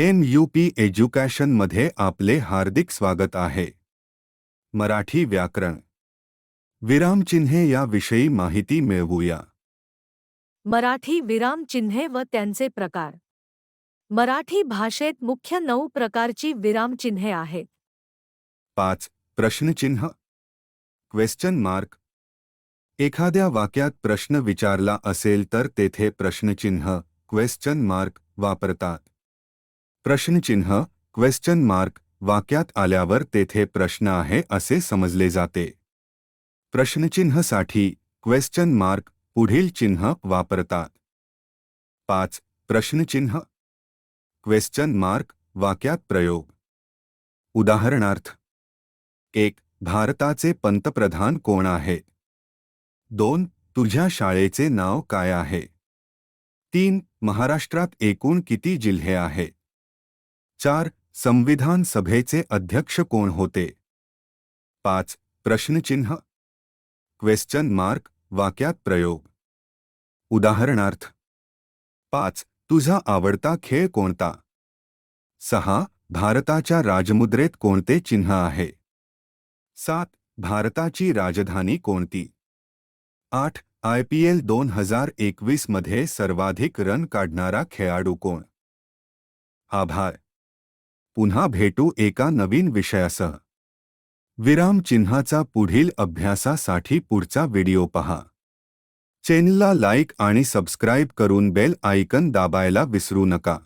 M U P एज्युकेशनमध्ये आपले हार्दिक स्वागत आहे. मराठी व्याकरण. विरामचिन्हे याविषयी माहिती मिळवूया. मराठी विरामचिन्हे व त्यांचे प्रकार. मराठी भाषेत मुख्य नऊ प्रकारची विरामचिन्हे आहेत. पाच प्रश्नचिन्ह. क्वेश्चन मार्क एखाद्या वाक्यात प्रश्न विचारला असेल तर तेथे प्रश्नचिन्ह क्वेश्चन मार्क वापरतात. प्रश्नचिन्ह क्वेश्चन मार्क वाक्यात आल्यावर तेथे प्रश्न आहे असे समजले जाते. प्रश्नचिन्हसाठी क्वेश्चन मार्क पुढील चिन्ह वापरतात. पाच प्रश्नचिन्ह. क्वेश्चन मार्क वाक्यात प्रयोग. उदाहरणार्थ एक भारताचे पंतप्रधान कोण आहे? दोन तुझ्या शाळेचे नाव काय आहे? तीन महाराष्ट्रात एकूण किती जिल्हे आहे? चार संविधान सभेचे अध्यक्ष कोण होते? पाच प्रश्नचिन्ह. क्वेश्चन मार्क वाक्यात प्रयोग. उदाहरणार्थ, पाच तुझा आवडता खेळ कोणता? सहा भारताच्या राजमुद्रेत कोणते चिन्ह आहे? सात भारताची राजधानी कोणती? आठ आय पी एल दोन हज़ार एकवीस मध्ये सर्वाधिक रन काढणारा खेळाडू कोण? आभार. पुन्हा भेटू एका नवीन विषयासह. विराम चिन्हाचा पुढील अभ्यासासाठी पुढचा व्हिडिओ पहा. चॅनलला लाईक आणि सबस्क्राईब करून बेल आयकन दाबायला विसरू नका.